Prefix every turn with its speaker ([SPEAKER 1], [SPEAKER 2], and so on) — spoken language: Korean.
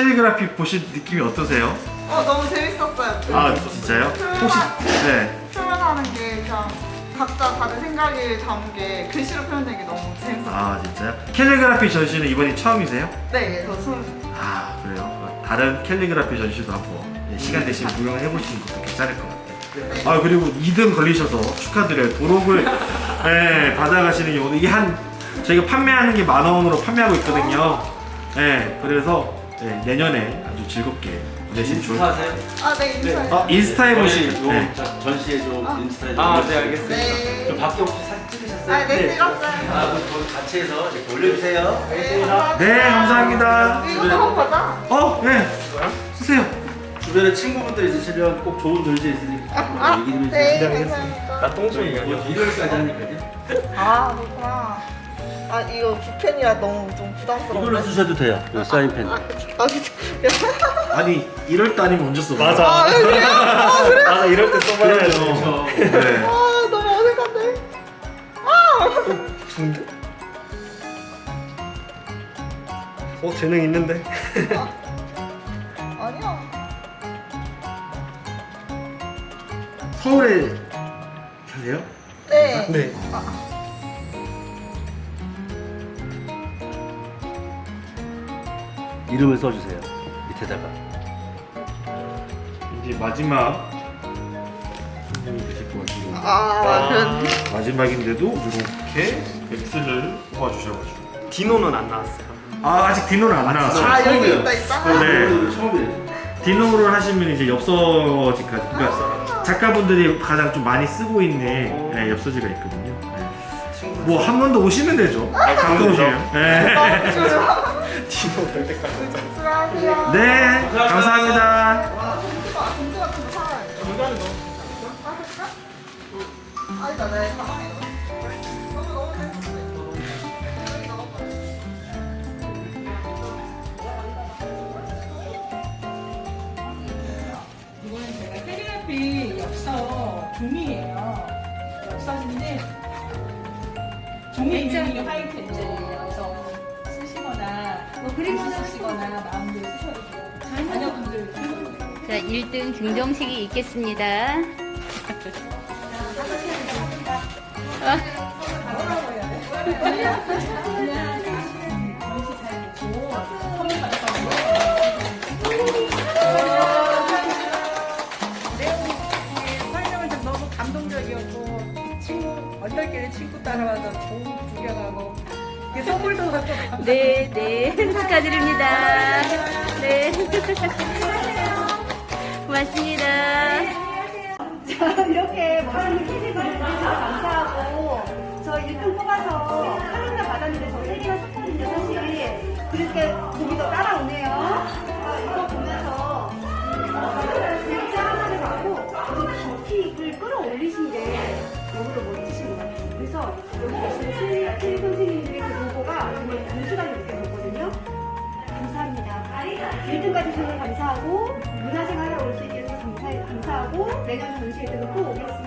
[SPEAKER 1] 캘리그라피 보신 느낌이 어떠세요?
[SPEAKER 2] 어 너무 재밌었어요.
[SPEAKER 1] 아 진짜요? 혹시 네.
[SPEAKER 2] 표현하는 게 그냥 각자 다른 생각을 담은 게 글씨로 표현되는 게 너무 재밌었어요.
[SPEAKER 1] 아 진짜요? 캘리그라피 전시는 이번이 처음이세요?
[SPEAKER 2] 네, 저 처음.
[SPEAKER 1] 아 그래요? 다른 캘리그라피 전시도 한번 예, 시간 되시면 구경을 해보시는 것도 괜찮을 것 같아요. 아 그리고 2등 걸리셔서 축하드려요. 도록을 예, 받아가시는 경우도 이게 한 저희가 판매하는 게 만 원으로 판매하고 있거든요. 예, 그래서 예, 내년에 아주 즐겁게 보내시면 좋을 것 같아요.
[SPEAKER 3] 인스타하세요?
[SPEAKER 2] 아, 네, 인사해요.
[SPEAKER 1] 어, 인스타에 보시.
[SPEAKER 3] 요
[SPEAKER 1] 네.
[SPEAKER 3] 전시회 좀 인스타에 좀
[SPEAKER 4] 아, 네. 알겠습니다.
[SPEAKER 2] 네.
[SPEAKER 3] 저 밖에 혹시 사진 찍으셨어요?
[SPEAKER 2] 아, 네, 찍었어요.
[SPEAKER 3] 아, 그럼 거기 같이 해서 이렇게 올려주세요.
[SPEAKER 2] 네, 감사합니다.
[SPEAKER 1] 네, 감사합니다.
[SPEAKER 2] 이거 한번 보자.
[SPEAKER 1] 어, 네. 쓰세요.
[SPEAKER 3] 주변에 친구분들 있으시면 꼭 좋은 전시 있으니까
[SPEAKER 2] 아,
[SPEAKER 3] 얘기 좀
[SPEAKER 2] 네,
[SPEAKER 3] 해주세요.
[SPEAKER 2] 감사합니다.
[SPEAKER 4] 나 똥손이야.
[SPEAKER 3] 뭐 일요일까지 하니까요.
[SPEAKER 2] 아, 그렇구나. 아, 이거 붓펜이라 너무 좀 부담스러워.
[SPEAKER 3] 이걸로 쓰셔도 돼요. 이 사인펜.
[SPEAKER 2] 아, 아, 진짜.
[SPEAKER 1] 아니, 이럴 때 아니면 언제 써?
[SPEAKER 4] 맞아.
[SPEAKER 2] 아, 그래요? 아, 그래요?
[SPEAKER 4] 아, 이럴 때 써봐야죠.
[SPEAKER 1] 그렇죠. 네.
[SPEAKER 2] 아, 너무 어색한데.
[SPEAKER 4] 중대? 어, 재능 있는데?
[SPEAKER 2] 아니야.
[SPEAKER 1] 서울에 사세요?
[SPEAKER 2] 네.
[SPEAKER 4] 네.
[SPEAKER 3] 이름을 써주세요. 밑에다가.
[SPEAKER 1] 이제 마지막 선생님이 되실 것 같아요.
[SPEAKER 2] 아, 그렇네.
[SPEAKER 1] 마지막인데도 이렇게 X를 뽑아주셔가지고.
[SPEAKER 4] 디노는 안 나왔어요.
[SPEAKER 1] 아, 아직 디노는 안 나왔어요.
[SPEAKER 2] 아, 여기
[SPEAKER 3] 처음이에요.
[SPEAKER 2] 있다, 있다.
[SPEAKER 1] 네.
[SPEAKER 3] 처음이에요.
[SPEAKER 1] 디노를 하시면 이제 엽서지까지. 그러니까 작가분들이 가장 좀 많이 쓰고 있는 네, 엽서지가 있거든요. 뭐 한 번 더 오시면 되죠.
[SPEAKER 4] 아,
[SPEAKER 1] 가끔. 오시면. 네.
[SPEAKER 4] 디노 될 때까지.
[SPEAKER 2] 수고하세요.
[SPEAKER 1] 네, 감사합니다.
[SPEAKER 2] 와, 같은 거 사와야 돼. 아, 진짜? 아니다, 내 가방에 넣어. 너무 너무 재밌었어. 여기 넣어봐.
[SPEAKER 5] 이거는 제가 캘리그라피 엽서 종이에요. 엽서인데 종이 이름이 화이트 엔젤이에요. 그래서 쓰시거나 뭐 그림을 쓰시거나 마음대로 쓰셔도 돼요. 자녀분들
[SPEAKER 6] 자, 1등 증정식이 있겠습니다.
[SPEAKER 5] 전시
[SPEAKER 6] 네, 네. 축하드립니다. 네. 고맙습니다.
[SPEAKER 7] 이렇게 멋있는 주셔서 감사하고 저 1등 뽑아서 할인을 받았는데 저 3개나 샀거든요 사실 그렇게 보기도 따라오네요 아, 이거 보면서 진짜 하나를 받고 그 깊이를 끌어올리신 게 너무도 것 같아요 그래서 여기 계신 슬리 선생님들의 그 노고가 정말 단순하게 느껴졌거든요 감사합니다. 1등까지 주셔서 감사하고 문화생활에 올 수 있게 해서 감사, 감사하고 내년 전시회 때도 또 오겠습니다.